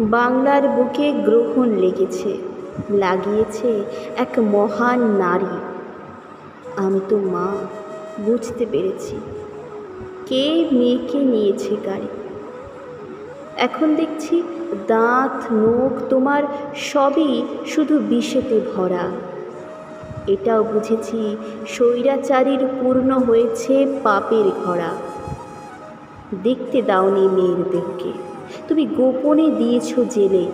বাংলার বুকে গ্রহণ লেগেছে, লাগিয়েছে এক মহান নারী। আমি তো মা, বুঝতে পেরেছি। কে মেয়েকে নিয়েছে গাড়ি? এখন দেখছি দাঁত, নখ তোমার সবই শুধু বিষেতে ভরা। এটাও বুঝেছি স্বৈরাচারীর পূর্ণ হয়েছে পাপের ঘোড়া। দেখতে দাওনি মেয়ের দেহকে তুমি গোপনে দিয়েছ জেলে।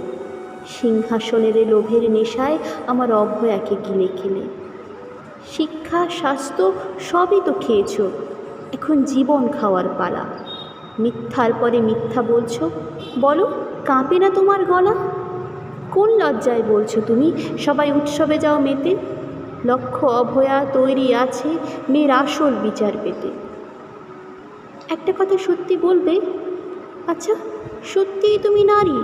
সিংহাসনের লোভের নেশায় আমার অভয়াকে গিলে খেলে। শিক্ষা, স্বাস্থ্য সবই তো খেয়েছ। এখন জীবন খাওয়ার পালা। মিথ্যার পরে মিথ্যা বলছো। বলো, কাঁপে না তোমার গলা? কোন লজ্জায় বলছো তুমি, সবাই উৎসবে যাও মেতে? লক্ষ্য অভয়া তৈরি আছে মেয়ের আসল বিচার পেতে। একটা কথা সত্যি বলবে? আচ্ছা সত্যিই তুমি নারী?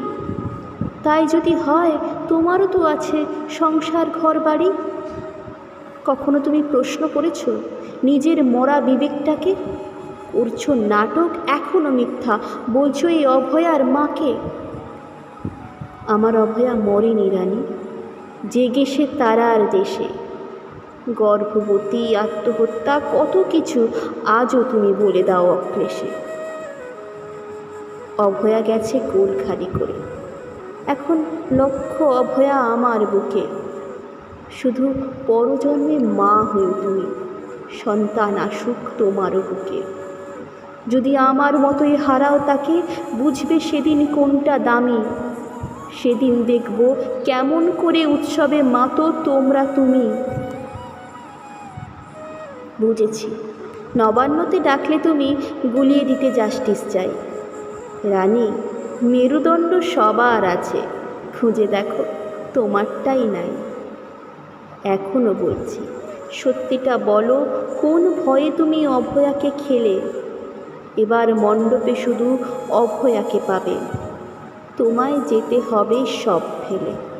তাই যদি হয়, তোমারও তো আছে সংসার ঘর বাড়ি কখনো তুমি প্রশ্ন করেছ, নিজের মরা বিবেকটাকে? করছ নাটক এখনও মিথ্যা, বলছো এই অভয়ার মাকে? আমার অভয়া মরেনি রানী, জেগে সে তারার দেশে। গর্ভবতী, আত্মহত্যা, কত কিছু আজও তুমি বলে দাও অক্লেশে। অভয়া গেছে কোল খালি করে। এখন লক্ষ অভয়া আমার বুকে। শুধু পরজন্মে মা হয়ে তুমি, সন্তান আসুক তোমারও বুকে। যদি আমার মতোই হারাও তাকে, বুঝবে সেদিন কোনটা দামি। সেদিন দেখব কেমন করে উৎসবে মাতো তোমরা তুমি। বুঝেছি। নবান্নতে ডাকলে তুমি গুলিয়ে দিতে জাস্টিস চাই। রানী, মেরুদণ্ড সবার আছে। খুঁজে দেখো, তোমারটাই নাই। এখনও বলছি, সত্যিটা বলো, কোন ভয়ে তুমি অভয়াকে খেলে? এবার মণ্ডপে শুধু অভয়াকে পাবে। তোমায় যেতে হবে সব ফেলে।